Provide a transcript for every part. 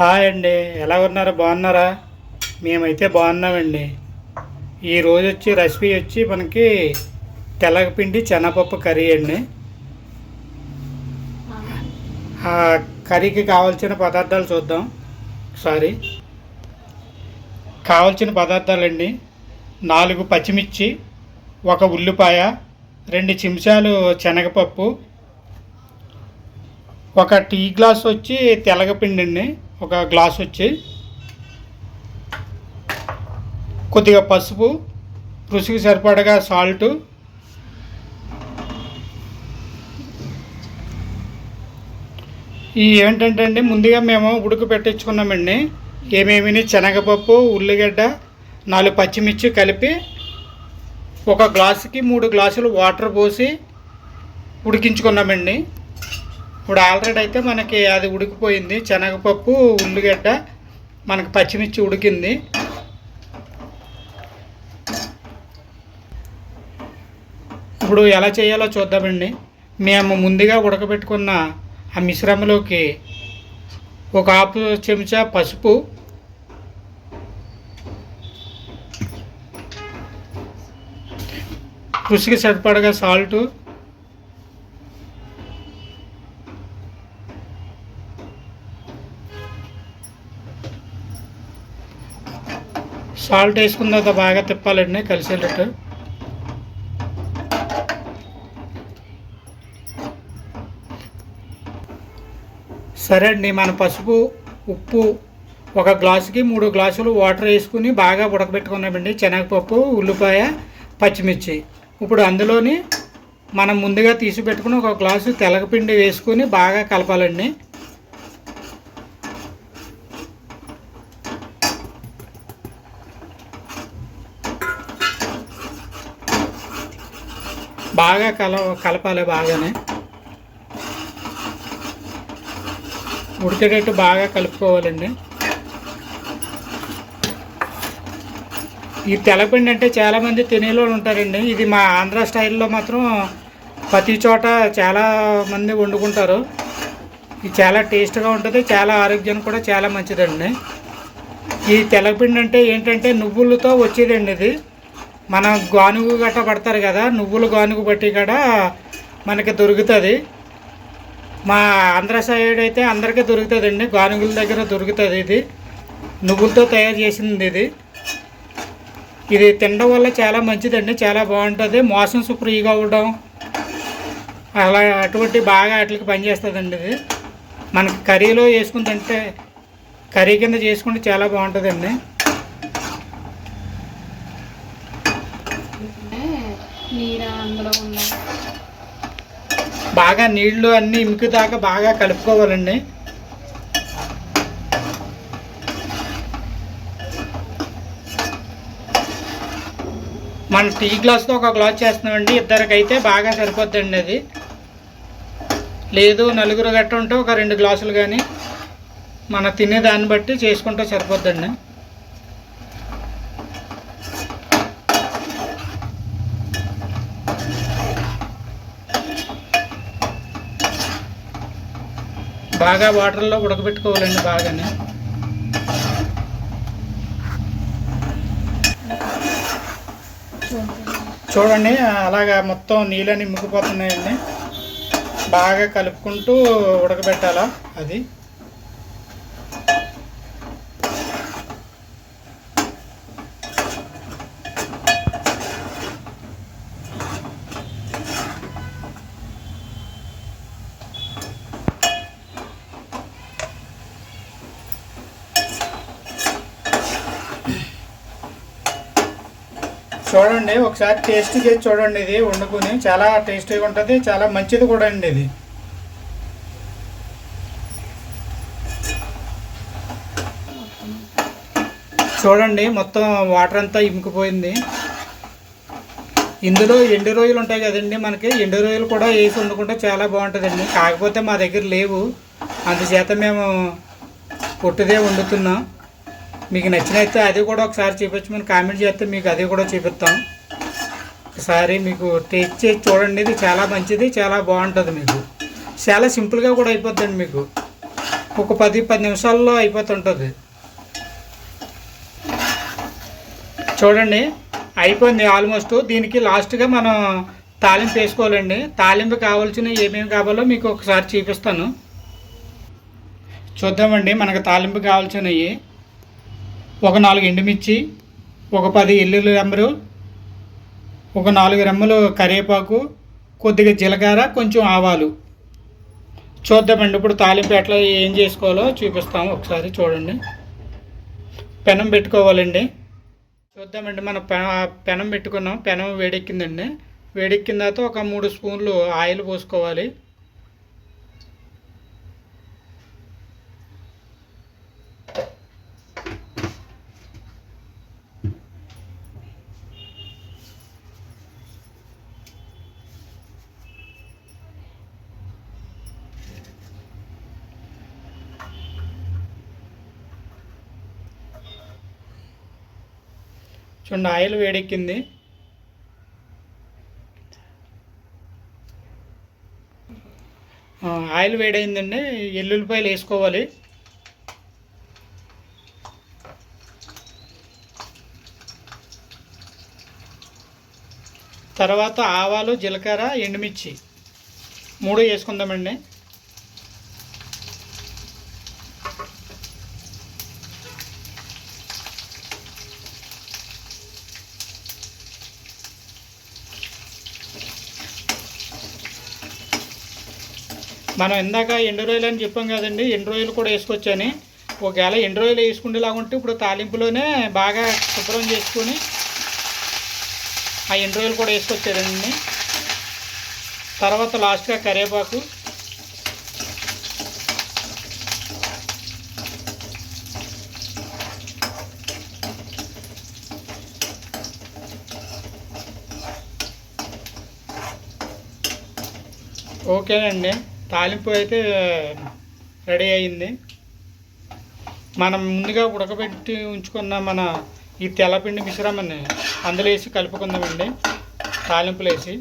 Hi అండి. ఎలా ఉన్నారు? బాగున్నారా? మేమైతే బాగున్నామండి. ఈరోజు వచ్చి రెసిపీ వచ్చి మనకి తెల్లగపిండి శనగపప్పు కర్రీ అండి. ఆ కర్రీకి కావాల్సిన పదార్థాలు చూద్దాం. సారీ. కావాల్సిన పదార్థాలండి. నాలుగు పచ్చిమిర్చి ఒక ఉల్లిపాయ రెండు చెంచాలు శనగపప్పు ఒక టీ గ్లాస్ వచ్చి తెల్లగపిండి అండి ఒక గ్లాస్ వచ్చి కొద్దిగా పసుపు రుచికి సరిపడగా సాల్ట్ ఈ ఏంటంటే అండి ముందుగా మేము ఉడుకు పెట్టించుకున్నామండి ఏమేమి శనగపప్పు ఉల్లిగడ్డ నాలుగు పచ్చిమిర్చి కలిపి ఒక గ్లాసుకి మూడు గ్లాసులు వాటర్ పోసి ఉడికించుకున్నామండి ఇప్పుడు ఆల్రెడీ అయితే మనకి అది ఉడికిపోయింది. శనగపప్పు ఉల్లిగడ్డ మనకి పచ్చిమిర్చి ఉడికింది. ఇప్పుడు ఎలా చేయాలో చూద్దామండి మేము ముందుగా ఉడకబెట్టుకున్న ఆ మిశ్రమంలోకి ఒక హాఫ్ చెంచా పసుపు రుచికి సరిపడగా సాల్టు సాల్ట్ వేసుకున్న తర్వాత బాగా తిప్పాలండి కలిసేటట్టు. సరే అండి మన పసుపు ఉప్పు ఒక గ్లాసుకి మూడు గ్లాసులు వాటర్ వేసుకుని బాగా ఉడకబెట్టుకున్నామండి. శనగపప్పు ఉల్లిపాయ పచ్చిమిర్చి. ఇప్పుడు అందులోని మనం ముందుగా తీసి పెట్టుకుని ఒక గ్లాసు తెల్లగపిండి వేసుకుని బాగా కలపాలండి. బాగా కల కలపాలి బాగానే. ఉడికేటట్టు బాగా కలుపుకోవాలండి. ఈ తెలపిండి అంటే చాలామంది తినేలో ఉంటారండి. ఇది మా ఆంధ్ర స్టైల్లో మాత్రం ప్రతి చోట చాలా మంది వండుకుంటారు. ఇది చాలా టేస్ట్గా ఉంటుంది చాలా ఆరోగ్యానికి కూడా చాలా మంచిదండి. ఈ తెలపిండి అంటే ఏంటంటే నువ్వులతో వచ్చేదండి ఇది. మన గానుగు గట్ట పడతారు కదా నువ్వులు గానుగు బట్టి కూడా మనకి దొరుకుతుంది. మా ఆంధ్ర సైడ్ అయితే అందరికీ దొరుకుతుందండి గానుగుల దగ్గర దొరుకుతుంది ఇది. నువ్వులతో తయారు చేసింది ఇది. ఇది తినడం వల్ల చాలా మంచిదండి చాలా బాగుంటుంది. మోషన్స్ ఫ్రీగా అవ్వడం అలా అటువంటి బాగా వాటికి పనిచేస్తుందండి ఇది. మనకి కర్రీలో వేసుకుని తింటే కర్రీ కింద చేసుకుంటే చాలా బాగుంటుందండి. బాగా నీళ్ళు అన్నీ ఇంకు దాకా బాగా కలుపుకోవాలండి. మన టీ గ్లాస్తో ఒక గ్లాస్ చేస్తున్నామండి. ఇద్దరికైతే బాగా సరిపోద్దండి అది. లేదు నలుగురు గట్ట ఉంటే ఒక రెండు గ్లాసులు కానీ మన తినే దాన్ని బట్టి చేసుకుంటే సరిపోద్దండి. బాగా వాటర్లో ఉడకబెట్టుకోవాలండి బాగానే. చూడండి అలాగా మొత్తం నీళ్ళని ముగ్గిపోతున్నాయండి. బాగా కలుపుకుంటూ ఉడకబెట్టాలా అది. చూడండి ఒకసారి టేస్ట్ చేసి చూడండి ఇది వండుకుని. చాలా టేస్టీగా ఉంటుంది చాలా మంచిది కూడా అండి ఇది. చూడండి మొత్తం వాటర్ అంతా ఇంకిపోయింది ఇందులో ఎండు రొయ్యలు ఉంటాయి కదండి మనకి ఎండు రొయ్యలు కూడా వేసి వండుకుంటే చాలా బాగుంటుందండి. కాకపోతే మా దగ్గర లేవు. అందుచేత మేము పొట్టుదే వండుతున్నాం. మీకు నచ్చినైతే అది కూడా ఒకసారి చూపించమని కామెంట్ చేస్తే మీకు అది కూడా చూపిస్తాం. ఒకసారి మీకు టేస్ట్ చేసి చూడండి ఇది చాలా మంచిది చాలా బాగుంటుంది మీకు. చాలా సింపుల్గా కూడా అయిపోద్దండి మీకు. ఒక పది పది నిమిషాల్లో అయిపోతుంటుంది. చూడండి అయిపోయింది ఆల్మోస్ట్ దీనికి లాస్ట్గా మనం తాలింపు వేసుకోవాలండి. తాలింపు కావాల్సిన ఏమేమి కావాలో మీకు ఒకసారి చూపిస్తాను. చూద్దామండి మనకు తాలింపు కావాల్సినవి. ఒక నాలుగు ఎండుమిర్చి ఒక పది ఎల్లుల్లి రెమ్మలు ఒక నాలుగు రెమ్మలు కరివేపాకు కొద్దిగా జీలకర్ర కొంచెం ఆవాలు. చూద్దామండి ఇప్పుడు తాలింపు ఎట్లా ఏం చేసుకోవాలో చూపిస్తాము ఒకసారి చూడండి. పెనం పెట్టుకోవాలండి. చూద్దామండి మనం పెన పెనం పెట్టుకున్నాం. పెనం వేడెక్కిందండి. వేడెక్కిన తర్వాత ఒక మూడు స్పూన్లు ఆయిల్ పోసుకోవాలి. చూడండి ఆయిల్ వేడెక్కింది. ఆయిల్ వేడైందండి ఎల్లుల్లిపాయలు వేసుకోవాలి. తర్వాత ఆవాలు జీలకర్ర ఎండుమిర్చి మూడు వేసుకుందామండి. మనం ఇందాక ఎండు రొయ్యలు అని చెప్పాం కదండి ఎండు రొయ్యలు కూడా వేసుకొచ్చని. ఒకవేళ ఎండు రొయ్యలు వేసుకునేలాగా ఉంటే ఇప్పుడు తాలింపులోనే బాగా శుభ్రం చేసుకొని ఆ ఎండు రొయ్యలు కూడా వేసుకొచ్చారండి తర్వాత లాస్ట్గా కరివేపాకు. ఓకేనండి. తాలింపు అయితే రెడీ అయింది. మనం ముందుగా ఉడకబెట్టి ఉంచుకున్న మన ఈ తెల్లపిండి మిశ్రమాన్ని అందులో వేసి కలుపుకుందామండి. తాలింపులు వేసి.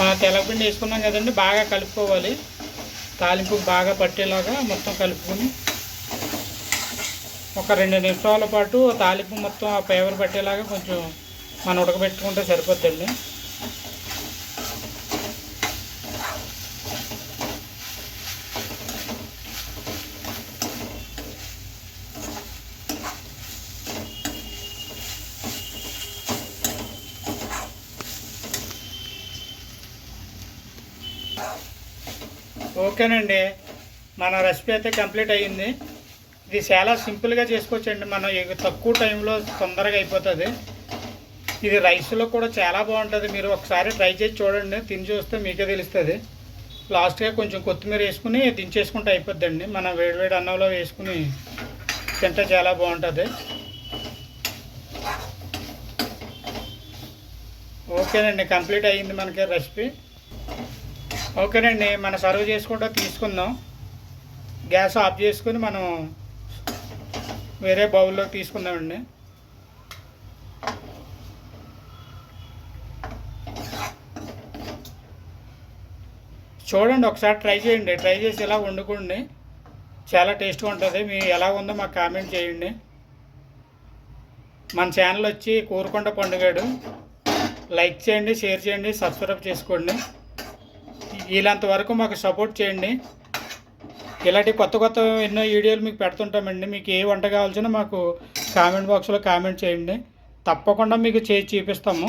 మన తెల్లపిండి వేసుకున్నాం కదండి బాగా కలుపుకోవాలి. తాలింపు బాగా పట్టేలాగా మొత్తం కలుపుకొని ఒక రెండు నిమిషాల పాటు తాలింపు మొత్తం ఆ పేపర్ పట్టేలాగా కొంచెం మనం ఉడకబెట్టుకుంటే సరిపోద్దండి. ఓకేనండి. మన రెసిపీ అయితే కంప్లీట్ అయ్యింది. ఇది చాలా సింపుల్గా చేసుకోవచ్చండి. మనం తక్కువ టైంలో తొందరగా అయిపోతుంది. ఇది రైస్లో కూడా చాలా బాగుంటుంది. మీరు ఒకసారి ట్రై చేసి చూడండి. తిని చూస్తే మీకే తెలుస్తుంది. లాస్ట్గా కొంచెం కొత్తిమీర వేసుకుని దించేసుకుంటే అయిపోద్దండి. మనం వేడివేడి అన్నంలో వేసుకుని తింటే చాలా బాగుంటుంది. ఓకేనండి. కంప్లీట్ అయ్యింది మనకి రెసిపీ. ఓకేనండి మనం సర్వ్ చేసుకుంటూ తీసుకుందాం. గ్యాస్ ఆఫ్ చేసుకుని మనం వేరే బౌల్లో తీసుకుందామండి. చూడండి ఒకసారి ట్రై చేయండి. ట్రై చేసి ఇలా వండుకోండి. చాలా టేస్ట్గా ఉంటుంది. మీ ఎలా ఉందో మాకు కామెంట్ చేయండి. మన ఛానల్ వచ్చి కూరకొండ పండుగాడు. లైక్ చేయండి షేర్ చేయండి సబ్స్క్రైబ్ చేసుకోండి. వీలంత వరకు మాకు సపోర్ట్ చేయండి. ఇలాంటి కొత్త కొత్త ఎన్నో వీడియోలు మీకు పెడుతుంటామండి. మీకు ఏ వంట కావాల్సిన మాకు కామెంట్ బాక్స్లో కామెంట్ చేయండి. తప్పకుండా మీకు చేసి చూపిస్తాము.